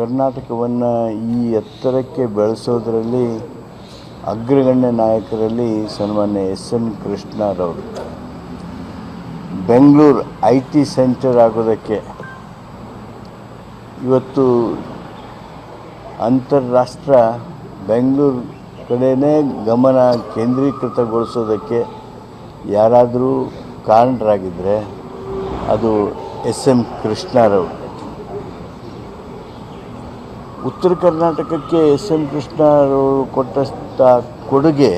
ಕರ್ನಾಟಕವನ್ನು ಈ ಎತ್ತರಕ್ಕೆ ಬೆಳೆಸೋದರಲ್ಲಿ ಅಗ್ರಗಣ್ಯ ನಾಯಕರಲ್ಲಿ ಸನ್ಮಾನ್ಯ ಎಸ್ ಎಂ ಕೃಷ್ಣರವರು. ಬೆಂಗಳೂರು ಐ ಟಿ ಸೆಂಟರ್ ಆಗೋದಕ್ಕೆ ಇವತ್ತು ಅಂತಾರಾಷ್ಟ್ರ ಬೆಂಗಳೂರು ಕಡೆಯೇ ಗಮನ ಕೇಂದ್ರೀಕೃತಗೊಳಿಸೋದಕ್ಕೆ ಯಾರಾದರೂ ಕಾರಣರಾಗಿದ್ದರೆ ಅದು ಎಸ್ ಎಂ ಕೃಷ್ಣರವರು. ಉತ್ತರ ಕರ್ನಾಟಕಕ್ಕೆ ಎಸ್ ಎಂ ಕೃಷ್ಣರವರು ಕೊಟ್ಟಂಥ ಕೊಡುಗೆ,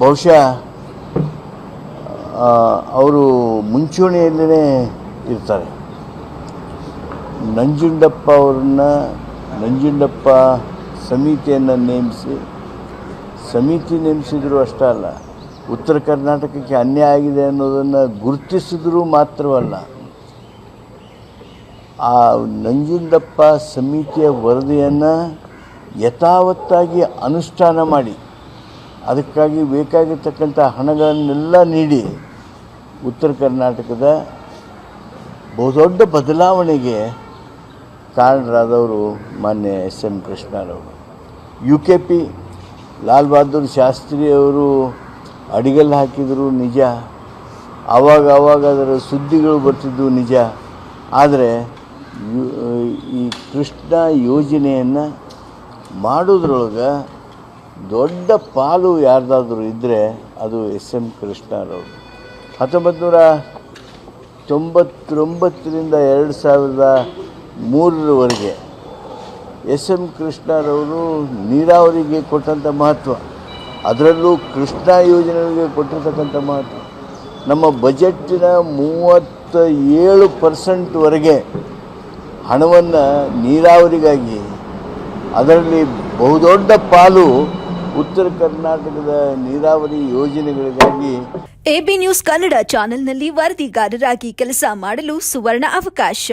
ಬಹುಶಃ ಅವರು ಮುಂಚೂಣಿಯಲ್ಲೇ ಇರ್ತಾರೆ. ನಂಜುಂಡಪ್ಪ ಅವ್ರನ್ನ, ನಂಜುಂಡಪ್ಪ ಸಮಿತಿಯನ್ನು ನೇಮಿಸಿ, ಸಮಿತಿ ನೇಮಿಸಿದ್ರು ಅಷ್ಟೇ ಅಲ್ಲ, ಉತ್ತರ ಕರ್ನಾಟಕಕ್ಕೆ ಅನ್ಯಾಯ ಆಗಿದೆ ಅನ್ನೋದನ್ನು ಗುರುತಿಸಿದ್ರೂ ಮಾತ್ರವಲ್ಲ ಆ ನಂಜುಂಡಪ್ಪ ಸಮಿತಿಯ ವರದಿಯನ್ನು ಯಥಾವತ್ತಾಗಿ ಅನುಷ್ಠಾನ ಮಾಡಿ, ಅದಕ್ಕಾಗಿ ಬೇಕಾಗಿರ್ತಕ್ಕಂಥ ಹಣಗಳನ್ನೆಲ್ಲ ನೀಡಿ ಉತ್ತರ ಕರ್ನಾಟಕದ ಬಹುದೊಡ್ಡ ಬದಲಾವಣೆಗೆ ಕಾರಣರಾದವರು ಮಾನ್ಯ S M ಕೃಷ್ಣರವರು. U K P Lal Bahadur ಶಾಸ್ತ್ರಿಯವರು ಅಡಿಗೆಲ್ಲ ಹಾಕಿದರು ನಿಜ, ಆವಾಗ ಆವಾಗ ಅದರ ಸುದ್ದಿಗಳು ಬರ್ತಿದ್ದವು ನಿಜ. ಆದರೆ ಈ ಕೃಷ್ಣ ಯೋಜನೆಯನ್ನು ಮಾಡೋದ್ರೊಳಗೆ ದೊಡ್ಡ ಪಾಲು ಯಾರ್ದಾದ್ರೂ ಇದ್ದರೆ ಅದು ಎಸ್ ಎಂ ಕೃಷ್ಣರವರು. ಹತ್ತೊಂಬತ್ತು ನೂರ ತೊಂಬತ್ತೊಂಬತ್ತರಿಂದ ಎರಡು ಸಾವಿರದ ಮೂರರವರೆಗೆ ಎಸ್ ಎಂ ಕೃಷ್ಣರವರು ನೀರಾವರಿಗೆ ಕೊಟ್ಟಂಥ ಮಹತ್ವ, ಅದರಲ್ಲೂ ಕೃಷ್ಣ ಯೋಜನೆಗಳಿಗೆ ಕೊಟ್ಟಿರ್ತಕ್ಕಂಥ ಮಹತ್ವ. ನಮ್ಮ ಬಜೆಟ್ಟಿನ ಮೂವತ್ತ ಏಳು ಪರ್ಸೆಂಟ್ವರೆಗೆ ಹಣವನ್ನು ನೀರಾವರಿಗಾಗಿ ಅದರಲ್ಲಿ ಬಹುದೊಡ್ಡ ಪಾಲು ಉತ್ತರ ಕರ್ನಾಟಕದ ನೀರಾವರಿ ಯೋಜನೆಗಳಿಗಾಗಿ ಎಬಿ ನ್ಯೂಸ್ ಕನ್ನಡ ಚಾನೆಲ್ನಲ್ಲಿ ವರದಿಗಾರರಾಗಿ ಕೆಲಸ ಮಾಡಲು ಸುವರ್ಣ ಅವಕಾಶ.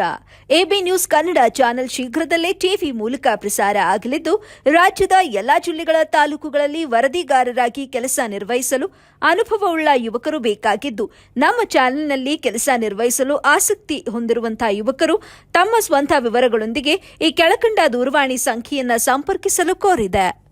ಎಬಿ ನ್ಯೂಸ್ ಕನ್ನಡ ಚಾನೆಲ್ ಶೀಘ್ರದಲ್ಲೇ ಟಿವಿ ಮೂಲಕ ಪ್ರಸಾರ ಆಗಲಿದ್ದು, ರಾಜ್ಯದ ಎಲ್ಲಾ ಜಿಲ್ಲೆಗಳ ತಾಲೂಕುಗಳಲ್ಲಿ ವರದಿಗಾರರಾಗಿ ಕೆಲಸ ನಿರ್ವಹಿಸಲು ಅನುಭವವುಳ್ಳ ಯುವಕರು ಬೇಕಾಗಿದ್ದು, ನಮ್ಮ ಚಾನೆಲ್ನಲ್ಲಿ ಕೆಲಸ ನಿರ್ವಹಿಸಲು ಆಸಕ್ತಿ ಹೊಂದಿರುವಂತಹ ಯುವಕರು ತಮ್ಮ ಸ್ವಂತ ವಿವರಗಳೊಂದಿಗೆ ಈ ಕೆಳಕಂಡ ದೂರವಾಣಿ ಸಂಖ್ಯೆಯನ್ನು ಸಂಪರ್ಕಿಸಲು ಕೋರಿದೆ.